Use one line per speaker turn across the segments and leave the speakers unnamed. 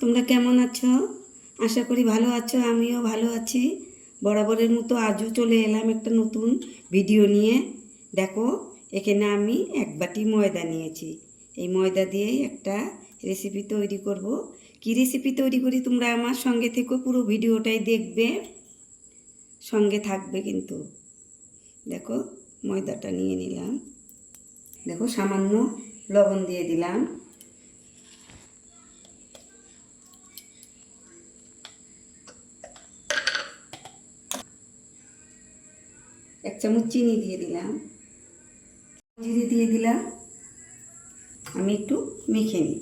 তোমরা কেমন আছো? আশা করি ভালো আছো, আমিও ভালো আছি। বরাবরের মতো আজও চলে এলাম একটা নতুন ভিডিও নিয়ে। দেখো, এখানে আমি এক বাটি ময়দা নিয়েছি। এই ময়দা দিয়েই একটা রেসিপি তৈরি করব। কি রেসিপি তৈরি করি তোমরা আমার সঙ্গে থেকে, পুরো ভিডিওটাই দেখবে। সঙ্গে থাকবে কিন্তু। দেখো, ময়দাটা নিয়ে নিলাম। দেখো, সামান্য লবণ দিয়ে দিলাম। এক চামচ চিনি দিয়ে দিলাম। জিরে দিয়ে দিলাম। আমি একটু মেখে নিই।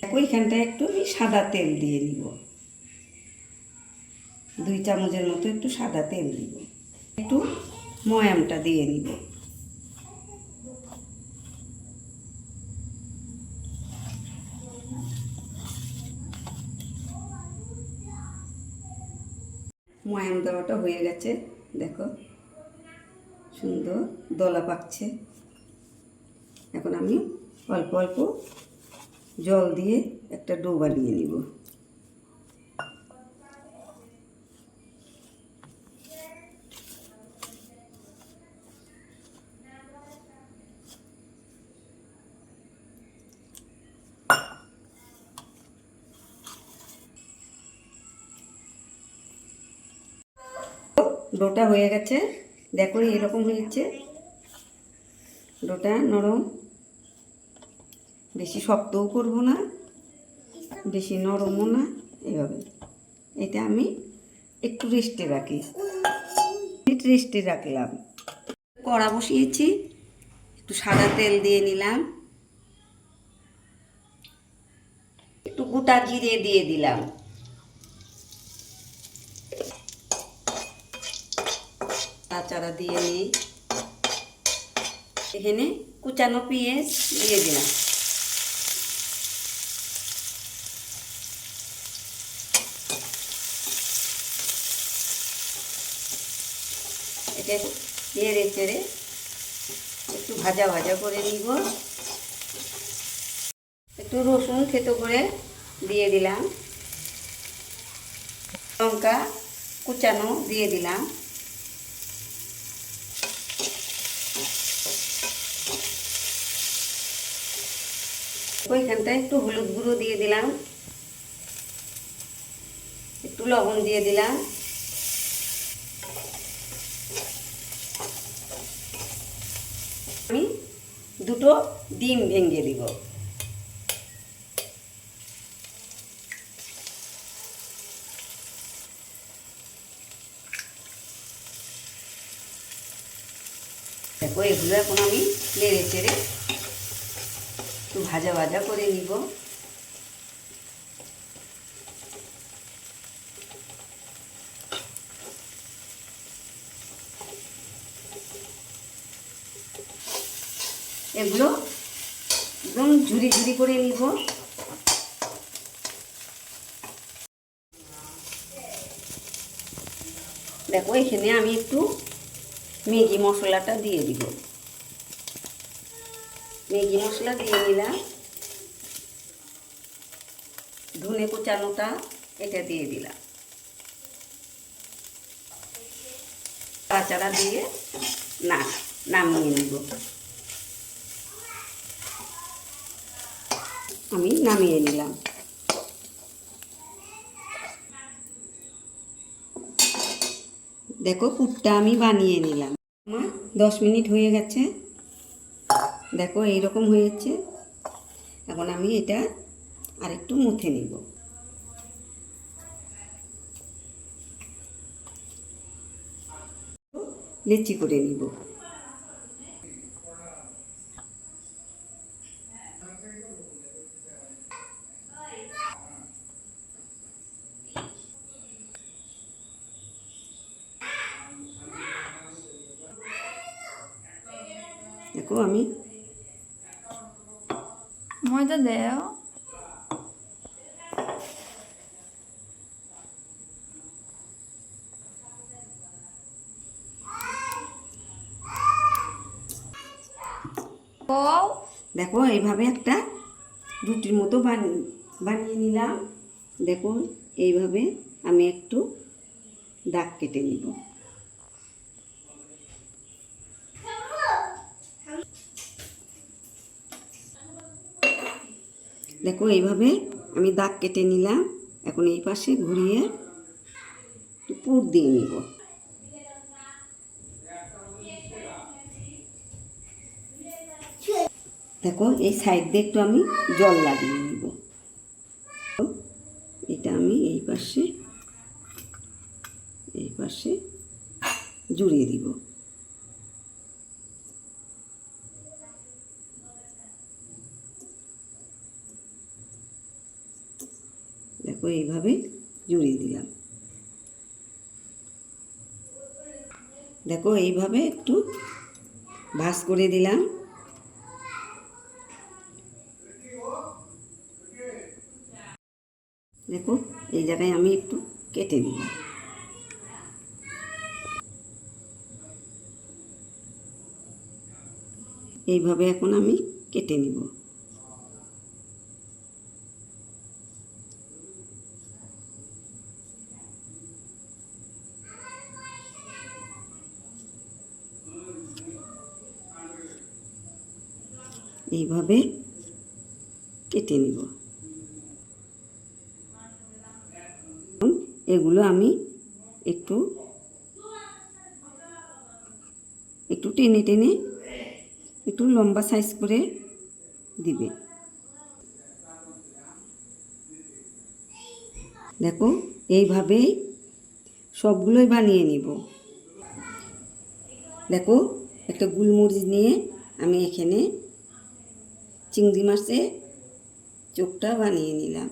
দেখো, এখানটায় একটু আমি সাদা তেল দিয়ে নিব দুই চামচের মতো একটু সাদা তেল দিব। একটু ময়ামটা দিয়ে নিব। দেওয়াটা হয়ে গেছে, দেখো। সুন্দর দলা পাকছে। এখন আমি অল্প অল্প জল দিয়ে একটা ডো বানিয়ে নিব। ডোটা হয়ে গেছে। দেখো, এরকম হয়েছে। ডোটা নরম। বেশি শক্তও করব না, বেশি নরমও না এভাবে এটা আমি একটু রেস্টে রাখি। রেস্টে রাখলাম। কড়া বসিয়েছি। একটু সাদা তেল দিয়ে নিলাম। একটু গোটা জিরে দিয়ে দিলাম। নাচাড়া দিয়ে নিই এখানে কুচানো পেঁয়াজ দিয়ে দিলাম। এটা নেড়ে চেড়ে একটু ভাজা ভাজা করে নিব। একটু রসুন থেতো করে দিয়ে দিলাম। লঙ্কা কুচানো দিয়ে দিলাম। ওইখানটায় একটু হলুদ গুঁড়ো দিয়ে দিলাম। একটু লবণ দিয়ে দিলাম। আমি দুটো ডিম ভেঙে দিব। দেখো, এগুলো এখন আমি নেড়ে চেড়ে ভাজা ভাজা করে নিব। এগুলো একদম ঝুরি ঝুরি করে নিব। দেখো, এখানে আমি একটু ম্যাগি মশলাটা দিয়ে দিব। ম্যাগি মশলা দিয়ে নিলাম। ধনে কুচানোটা এটা দিয়ে দিলাম। চাড়া দিয়ে না, নামিয়ে নিব। আমি নামিয়ে নিলাম। দেখো পুরটা আমি বানিয়ে নিলাম। আমার দশ মিনিট হয়ে গেছে। দেখো এই এইরকম হয়েছে এখন আমি এটা আরেকটু মুথে নিব। লেচি করে নিব। দেখো, আমি
ময়দা দেও
দেখো, এইভাবে একটা রুটির মতো বানিয়ে নিলাম। দেখো, এইভাবে আমি একটু দাগ কেটে নিব। দেখো, এইভাবে আমি দাগ কেটে নিলাম। এখন এই পাশে ঘুরিয়ে পুর দিয়ে নিব। দেখো, এই সাইড দিয়ে একটু আমি জল লাগিয়ে নিব। এটা আমি এই পাশে এই পাশে জুড়িয়ে দিব দেখো এইভাবে জুড়িয়ে দিলাম। দেখো, এইভাবে একটু ভাস করে দিলাম। দেখো, এই জায়গায় আমি একটু কেটে দিলাম। এইভাবে এখন আমি কেটে নিব। এইভাবে কেটে নিব। এগুলো আমি একটু একটু টেনে টেনে একটু লম্বা সাইজ করে দিবে। দেখো, এইভাবেই সবগুলোই বানিয়ে নিব। দেখো, একটা গুলমরিচ নিয়ে আমি এখানে চিংড়ি মাছে চোখটা বানিয়ে নিলাম।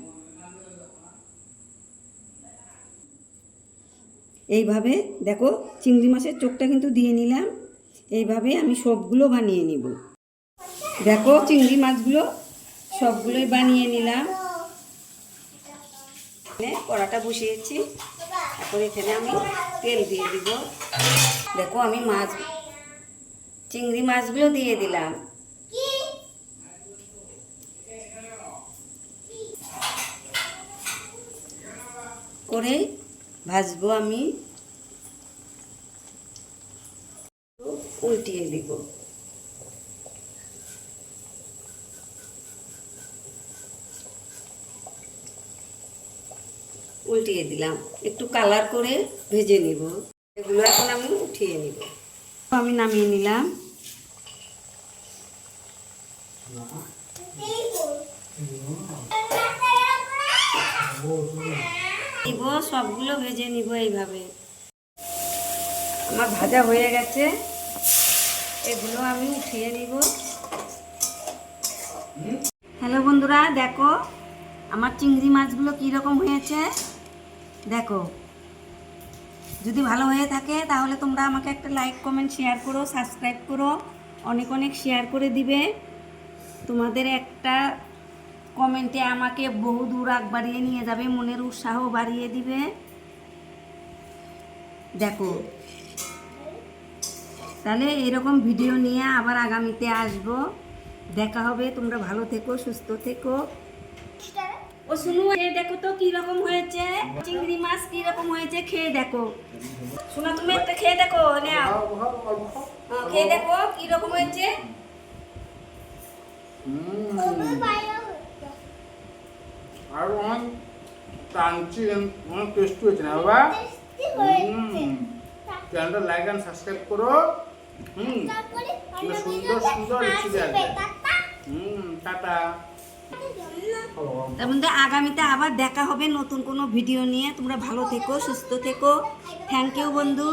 এইভাবে দেখো চিংড়ি মাছের চোখটা কিন্তু দিয়ে নিলাম। এইভাবে আমি সবগুলো বানিয়ে নিব। দেখো চিংড়ি মাছগুলো সবগুলোই বানিয়ে নিলাম। কড়াটা বসিয়েছি। তারপর এখানে আমি তেল দিয়ে দিব। দেখো আমি মাছ, চিংড়ি মাছগুলো দিয়ে দিলাম। করে ভাজবো আমি। উল্টিয়ে দিব। উল্টিয়ে দিলাম। একটু কালার করে ভেজে নিব। এগুলো এখন আমি উঠিয়ে নিব। আমি নামিয়ে নিলাম। নিব, সবগুলো ভেজে নিব এইভাবে। আমার ভাজা হয়ে গেছে। এগুলো আমি উঠিয়ে নিব। হ্যালো বন্ধুরা, দেখো আমার চিংড়ি মাছগুলো কীরকম হয়েছে? দেখো। যদি ভালো হয়ে থাকে, তাহলে তোমরা আমাকে একটা লাইক কমেন্ট শেয়ার করো সাবস্ক্রাইব করো। অনেক অনেক শেয়ার করে দিবে। তোমাদের একটা কমেন্টে আমাকে বহু দূর আগ বাড়িয়ে নিয়ে যাবে, মনের উৎসাহ বাড়িয়ে দিবে। দেখো, তাহলে এরকম ভিডিও নিয়ে আবার আগামীতে আসব। দেখা হবে, তোমরা ভালো থেকো, সুস্থ থেকো। ও শুনু দেখো তো রকম হয়েছে? চিংড়ি মাছ রকম হয়েছে? খেয়ে দেখো। শোনা তুমি একটা খেয়ে দেখো নাও খেয়ে দেখো রকম হয়েছে?
আর অনেক টানছি অনেক টেস্টি হয়েছে না বাবা? চ্যানেলটা লাইক অ্যান্ড সাবস্ক্রাইব করো। হুম। সুন্দর সুন্দর রেসিপি আসবে হুম টাটা।
তার মধ্যে আগামীতে আবার দেখা হবে নতুন কোনো ভিডিও নিয়ে। তোমরা ভালো থেকো সুস্থ থেকো। থ্যাংক ইউ বন্ধু।